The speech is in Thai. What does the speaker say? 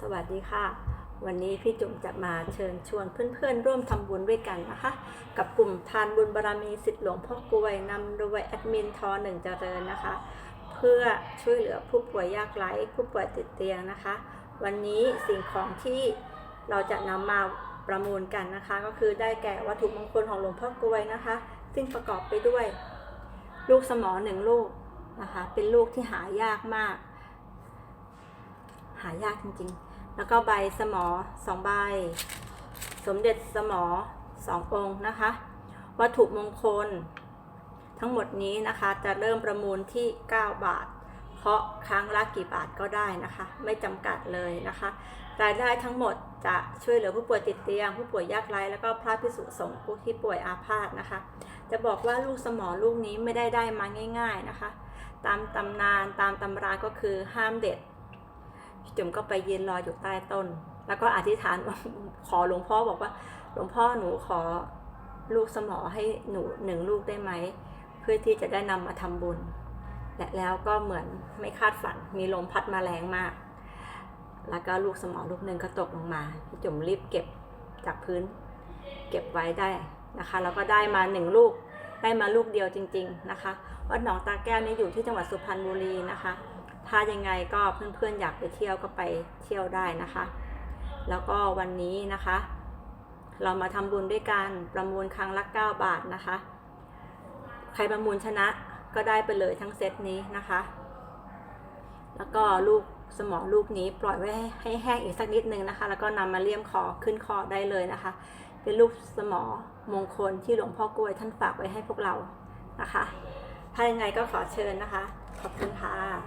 สวัสดีค่ะ วันนี้พี่จุ๋มจะมาเชิญชวนเพื่อนๆ ร่วมทำบุญด้วยกันนะคะ กับกลุ่มทานบุญบารมีสิทธิหลวงพ่อกลวยนำโดยแอดมินทอหนึ่งเจริญนะคะ เพื่อช่วยเหลือผู้ป่วยยากไร้ผู้ป่วยติดเตียงนะคะ วันนี้สิ่งของที่เราจะนำมาประมูลกันนะคะ ก็คือได้แก่วัตถุมงคลของหลวงพ่อกลวยนะคะ ซึ่งประกอบไปด้วย ลูกสมอหนึ่งลูกนะคะ เป็นลูกที่หายากมาก หายากจริงๆ แล้วก็ใบสมอสองใบ สมเด็จสมอสององค์นะคะ วัตถุมงคล ทั้งหมดนี้นะคะจะเริ่มประมูลที่ 9 บาท เพราะครั้งละกี่บาทก็ได้นะคะ ไม่จำกัดเลยนะคะ รายได้ทั้งหมดจะช่วยเหลือผู้ป่วยติดเตียง ผู้ป่วยยากไร้แล้วก็พระพิสุสงฆ์ผู้ที่ป่วยอาพาธนะคะ จะบอกว่าลูกสมอลูกนี้ไม่ได้ได้มาง่าย ๆนะคะ ตามตำนานตามตำราก็คือห้ามเด็ด จุ๋มก็ไปยืนรออยู่ใต้ต้น แล้วก็อธิษฐานขอหลวงพ่อบอกว่า หลวงพ่อหนูขอลูกสมอให้หนูหนึ่งลูกได้ไหม เพื่อที่จะได้นำมาทำบุญ และแล้วก็เหมือนไม่คาดฝัน มีลมพัดมาแรงมาก แล้วก็ลูกสมอลูกหนึ่งก็ตกลงมาพี่จุ๋มรีบเก็บจากพื้น เก็บไว้ได้นะคะ แล้วก็ได้มาหนึ่งลูกได้มาลูกเดียวจริง ๆนะคะ วัดหนองตาแก้วนี้อยู่ที่จังหวัดสุพรรณบุรีนะคะ ถ้ายังไงก็เพื่อนๆอยากไปเที่ยวก็ไปเที่ยวได้นะคะ แล้วก็วันนี้นะคะ เรามาทำบุญด้วยกันประมูลครั้งละ 9 บาทนะคะ ใครประมูลชนะก็ได้ไปเลยทั้งเซตนี้นะคะ แล้วก็ลูกสมอลูกนี้ปล่อยไว้ให้แห้งอีกสักนิดนึงนะคะ แล้วก็นำมาเลี่ยมคอขึ้นคอได้เลยนะคะ เป็นลูกสมอมงคลที่หลวงพ่อกล้วยท่านฝากไว้ให้พวกเรานะคะ ถ้ายังไงก็ขอเชิญนะคะ ขอบคุณค่ะ